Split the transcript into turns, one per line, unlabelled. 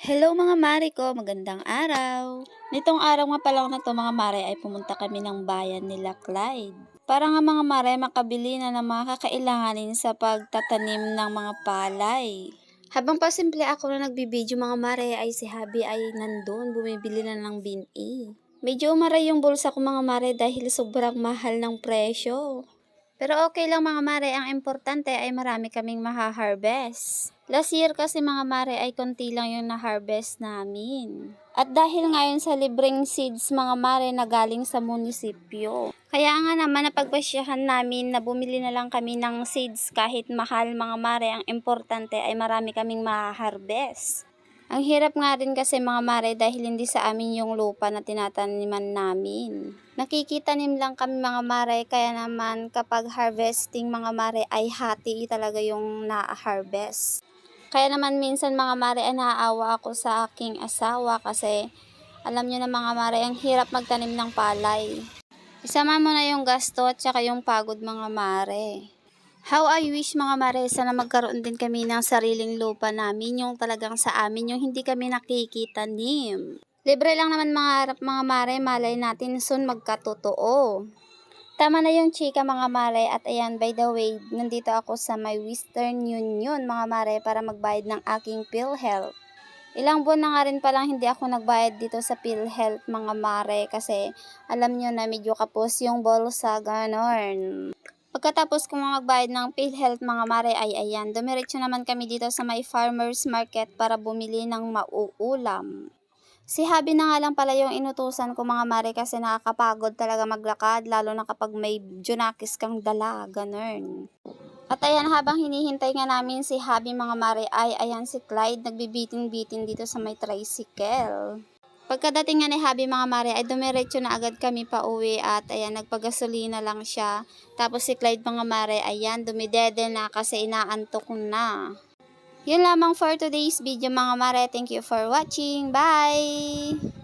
Hello mga mare ko, magandang araw. Nitong araw nga pa lang na to mga mare ay pumunta kami ng bayan nila Clyde. Para nga mga mare makabili na ng mga kakailanganin sa pagtatanim ng mga palay. Habang pasimple ako na nagbibideo mga mare ay si Habi ay nandun, bumibili na ng bini. Medyo umaray yung bulsa ko mga mare dahil sobrang mahal ng presyo. Pero okay lang mga mare, ang importante ay marami kaming maha-harvest. Last year kasi mga mare ay konti lang yung na-harvest namin. At dahil ngayon sa libreng seeds mga mare na galing sa munisipyo. Kaya nga naman napagpasyahan namin na bumili na lang kami ng seeds kahit mahal mga mare. Ang importante ay marami kaming maha-harvest. Ang hirap nga rin kasi mga mare dahil hindi sa amin yung lupa na tinataniman namin. Nakikitanim lang kami mga mare kaya naman kapag harvesting mga mare ay hati talaga yung na-harvest. Kaya naman minsan mga mare ay naaawa ako sa aking asawa kasi alam nyo na mga mare ang hirap magtanim ng palay. Isama mo na yung gasto at saka yung pagod mga mare. How I wish mga mare sana magkaroon din kami ng sariling lupa namin, yung talagang sa amin, yung hindi kami nakikitanim. Libre lang naman mga harap mga mare, malay natin soon magkatotoo. Tama na yung chika mga mare at ayan by the way, nandito ako sa my Western Union mga mare para magbayad ng aking PhilHealth. Ilang buwan na nga rin palang hindi ako nagbayad dito sa PhilHealth mga mare kasi alam nyo na medyo kapos yung bolsa, ganon. Pagkatapos kong magbayad ng PhilHealth mga mare ay ayan, dumiretso naman kami dito sa may farmer's market para bumili ng mauulam. Si Habi na nga lang pala yung inutusan ko mga mare kasi nakakapagod talaga maglakad lalo na kapag may junakis kang dala, ganun. At ayan, habang hinihintay nga namin si Habi mga mare ay ayan si Clyde nagbibitin-bitin dito sa may tricycle. Pagkadating nga ni Habi mga mare ay dumiretso na agad kami pa uwi at ayan nagpagasolina lang siya. Tapos si Clyde mga mare ayan dumidede na kasi inaantok na. Yun lamang for today's video mga mare. Thank you for watching. Bye!